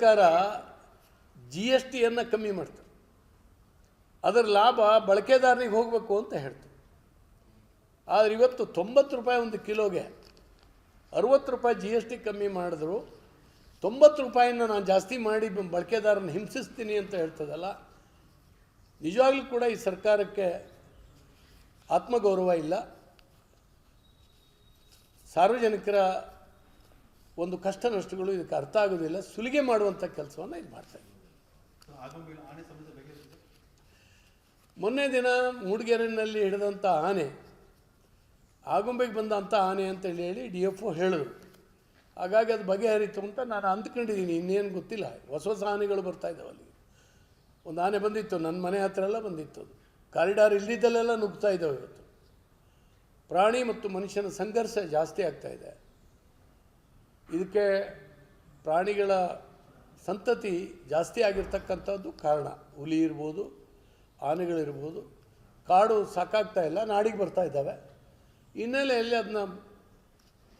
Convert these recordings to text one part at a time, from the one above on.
ಸರ್ಕಾರ G S ಟಿಯನ್ನು ಕಮ್ಮಿ ಮಾಡ್ತಾರೆ. ಅದರ ಲಾಭ ಬಳಕೆದಾರರಿಗೆ ಹೋಗಬೇಕು ಅಂತ ಹೇಳ್ತಾರೆ. ಆದರೆ ಇವತ್ತು ತೊಂಬತ್ತು ರೂಪಾಯಿ ಒಂದು ಕಿಲೋಗೆ ಅರುವತ್ತು ರೂಪಾಯಿ ಜಿ ಎಸ್ ಟಿ ಕಮ್ಮಿ ಮಾಡಿದ್ರು, ತೊಂಬತ್ತು ರೂಪಾಯಿನ ನಾನು ಜಾಸ್ತಿ ಮಾಡಿ ಬಳಕೆದಾರನ ಹಿಂಸಿಸ್ತೀನಿ ಅಂತ ಹೇಳ್ತದಲ್ಲ, ನಿಜವಾಗ್ಲೂ ಕೂಡ ಈ ಸರ್ಕಾರಕ್ಕೆ ಆತ್ಮಗೌರವ ಇಲ್ಲ. ಸಾರ್ವಜನಿಕರ ಒಂದು ಕಷ್ಟ ನಷ್ಟಗಳು ಇದಕ್ಕೆ ಅರ್ಥ ಆಗೋದಿಲ್ಲ, ಸುಲಿಗೆ ಮಾಡುವಂಥ ಕೆಲಸವನ್ನು ಇದು ಮಾಡ್ತಾ ಮೊನ್ನೆ ದಿನ ಮೂಡಿಗೆರೆನಲ್ಲಿ ಹಿಡಿದಂಥ ಆನೆ, ಆಗುಂಬೆಗೆ ಬಂದಂಥ ಆನೆ ಅಂತೇಳಿ ಹೇಳಿ ಡಿ ಎಫ್ ಒ ಹೇಳಿದ್ರು. ಹಾಗಾಗಿ ಅದು ಬಗೆಹರಿತು ಅಂತ ನಾನು ಅಂದ್ಕೊಂಡಿದ್ದೀನಿ, ಇನ್ನೇನು ಗೊತ್ತಿಲ್ಲ. ಹೊಸ ಹೊಸ ಆನೆಗಳು ಬರ್ತಾ ಇದ್ದಾವೆ ಅಲ್ಲಿ. ಒಂದು ಆನೆ ಬಂದಿತ್ತು, ನನ್ನ ಮನೆ ಹತ್ರ ಎಲ್ಲ ಬಂದಿತ್ತು ಅದು. ಕಾರಿಡಾರ್ ಇಲ್ಲಿದ್ದಲ್ಲೆಲ್ಲ ನುಗ್ತಾ ಇದ್ದಾವೆ ಇವತ್ತು. ಪ್ರಾಣಿ ಮತ್ತು ಮನುಷ್ಯನ ಸಂಘರ್ಷ ಜಾಸ್ತಿ ಆಗ್ತಾ ಇದೆ. ಇದಕ್ಕೆ ಪ್ರಾಣಿಗಳ ಸಂತತಿ ಜಾಸ್ತಿ ಆಗಿರ್ತಕ್ಕಂಥದ್ದು ಕಾರಣ. ಹುಲಿ ಇರ್ಬೋದು, ಆನೆಗಳಿರ್ಬೋದು, ಕಾಡು ಸಾಕಾಗ್ತಾ ಇಲ್ಲ, ನಾಡಿಗೆ ಬರ್ತಾ ಇದ್ದಾವೆ. ಹಿನ್ನೆಲೆಯಲ್ಲಿ ಅದನ್ನ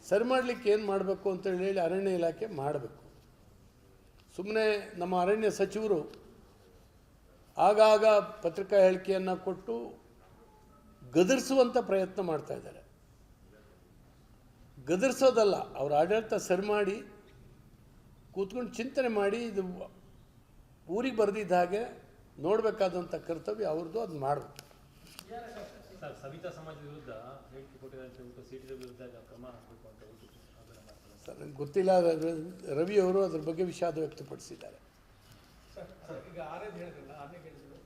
ಸರಿ ಮಾಡಲಿಕ್ಕೆ ಏನು ಮಾಡಬೇಕು ಅಂತೇಳಿ ಹೇಳಿ ಅರಣ್ಯ ಇಲಾಖೆ ಮಾಡಬೇಕು. ಸುಮ್ಮನೆ ನಮ್ಮ ಅರಣ್ಯ ಸಚಿವರು ಆಗಾಗ ಪತ್ರಿಕಾ ಹೇಳಿಕೆಯನ್ನು ಕೊಟ್ಟು ಗದರಿಸುವಂಥ ಪ್ರಯತ್ನ ಮಾಡ್ತಾ ಇದ್ದಾರೆ. ಗದರಿಸೋದಲ್ಲ ಅವ್ರ ಆಡಳಿತ ಸರಿ ಮಾಡಿ ಕೂತ್ಕೊಂಡು ಚಿಂತನೆ ಮಾಡಿ ಇದು ಊರಿಗೆ ಬರೆದಿದ್ದ ಹಾಗೆ ನೋಡಬೇಕಾದಂಥ ಕರ್ತವ್ಯ ಅವ್ರದ್ದು ಅದು ಮಾಡಬೇಕು. ಸರ್ ಸವಿತಾ ಸಮಾಜ ವಿರುದ್ಧ. ಸರ್ ನಂಗೆ ಗೊತ್ತಿಲ್ಲ ರವಿಯವರು ರವಿ ಅವರು ಅದ್ರ ಬಗ್ಗೆ ವಿಷಾದ ವ್ಯಕ್ತಪಡಿಸಿದ್ದಾರೆ. ಸರ್ ಈಗ ಆನೆದು ಹೇಳಿದ್ರಲ್ಲ ಆನೆ ಹೇಳಿದ್ರು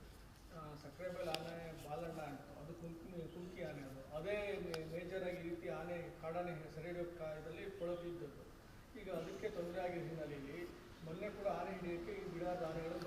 ಸಕ್ರೆಬೈಲ್ ಆನೆ ಬಾಲಣ್ಣ ಅದು ಕುಂಕಿ ಕುಂಕಿ ಆನೆ ಕಾಡಾನೆ ಸೆರೆಹಿಡಿಯೋ ಇದರಲ್ಲಿ ಕೊಳಕು ಈಗ ಅದಕ್ಕೆ ತೊಂದರೆ ಆಗಿರೋ ಹಿನ್ನೆಲೆಯಲ್ಲಿ ಮೊನ್ನೆ ಕೂಡ ಆನೆ ಹಿಡಿಯೋಕ್ಕೆ ಈ ಬಿಡಾದ ಆನೆಗಳು